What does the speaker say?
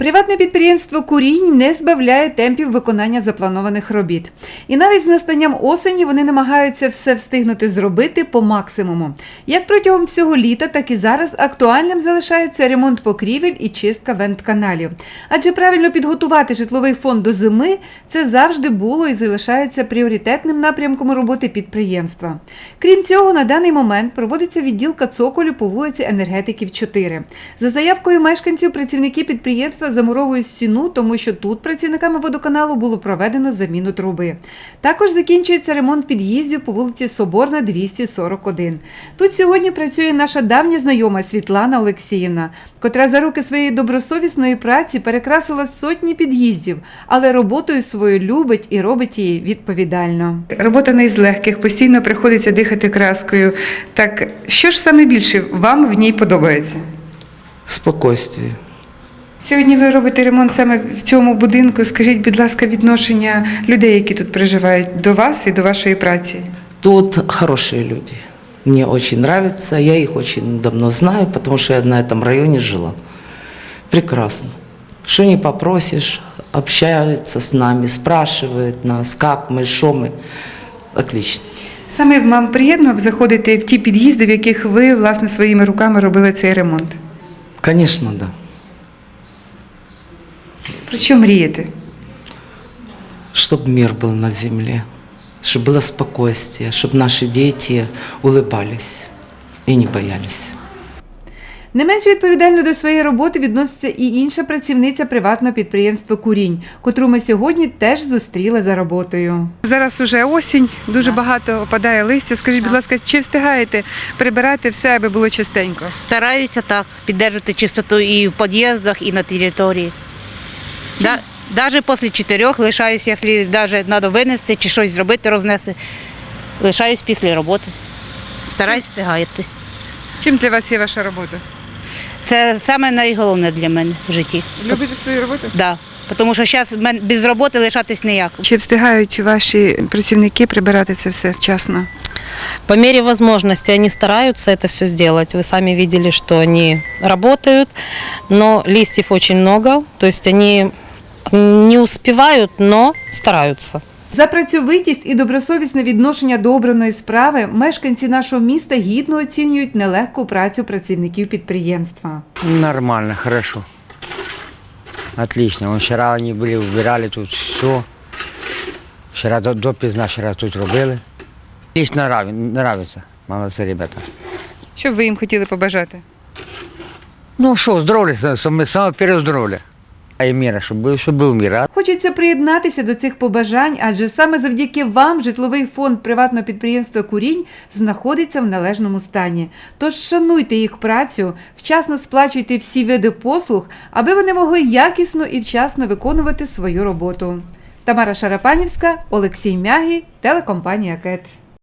Приватне підприємство Курінь не збавляє темпів виконання запланованих робіт. І навіть з настанням осені вони намагаються все встигнути зробити по максимуму. Як протягом всього літа, так і зараз актуальним залишається ремонт покрівель і чистка вентканалів. Адже правильно підготувати житловий фонд до зими це завжди було і залишається пріоритетним напрямком роботи підприємства. Крім цього, на даний момент проводиться відділка цоколю по вулиці Енергетиків 4. За заявкою мешканців, працівники підприємства замуровують стіну, тому що тут працівниками водоканалу було проведено заміну труби. Також закінчується ремонт під'їздів по вулиці Соборна, 241. Тут сьогодні працює наша давня знайома Світлана Олексіївна, котра за роки своєї добросовісної праці перекрасила сотні під'їздів, але роботою свою любить і робить її відповідально. Робота не з легких, постійно приходиться дихати краскою. Так що ж саме більше вам в ній подобається? Спокойствие. Сьогодні ви робите ремонт саме в цьому будинку. Скажіть, будь ласка, відношення людей, які тут проживають, до вас і до вашої праці. Тут хорошие люди. Мне очень нравится. Я их очень давно знаю, потому что я на этом районе жила. Прекрасно. Что не попросишь, общаются с нами, спрашивают нас, как мы, что мы. Отлично. Саме вам приємно заходити в ті під'їзди, в яких ви власне своїми руками робили цей ремонт. Конечно, да. Про що мрієте? Чтобы мир был на земле, чтобы было спокойствие, чтобы наши дети улыбались и не боялись. Не менш відповідально до своєї роботи відноситься і інша працівниця приватного підприємства Курінь, котру ми сьогодні теж зустріли за роботою. Зараз уже осінь, дуже багато опадає листя. Скажіть, будь ласка, чи встигаєте прибирати все, аби було чистенько? Стараюся так підтримувати чистоту і в під'їздах, і на території. Да, навіть після чотирьох лишаюсь, якщо навіть треба винести чи щось зробити, рознести, лишаюсь після роботи. Стараюсь встигати. Чим для вас є ваша робота? Це саме найголовніше для мене в житті. Любите свою роботу? Да. Тому що зараз без роботи лишатись ніяк. Чи встигають ваші працівники прибирати це все вчасно? По мере возможности они стараются это все сделать. Вы сами видели, что они работают, но листьев очень много, то есть они не успевают, но стараются. За працьовитість і добросовісне відношення до обраної справи мешканці нашого міста гідно оцінюють нелегку працю працівників підприємства. Нормально, хорошо. Отлично. Вон вчера они были, убирали тут все. Вчера до, допізна вчера тут робили. Лично нрав- нравится. Молодцы ребята. Що б ви їм хотіли побажати? Ну що, здоров'я, саме, саме перше здоров'я. І міра, щоб, щоб був мір. а? Хочеться приєднатися до цих побажань, адже саме завдяки вам житловий фонд приватного підприємства Курінь знаходиться в належному стані. Тож шануйте їх працю, вчасно сплачуйте всі види послуг, аби вони могли якісно і вчасно виконувати свою роботу. Тамара Шарапанівська, Олексій Мягі, телекомпанія КЕТ.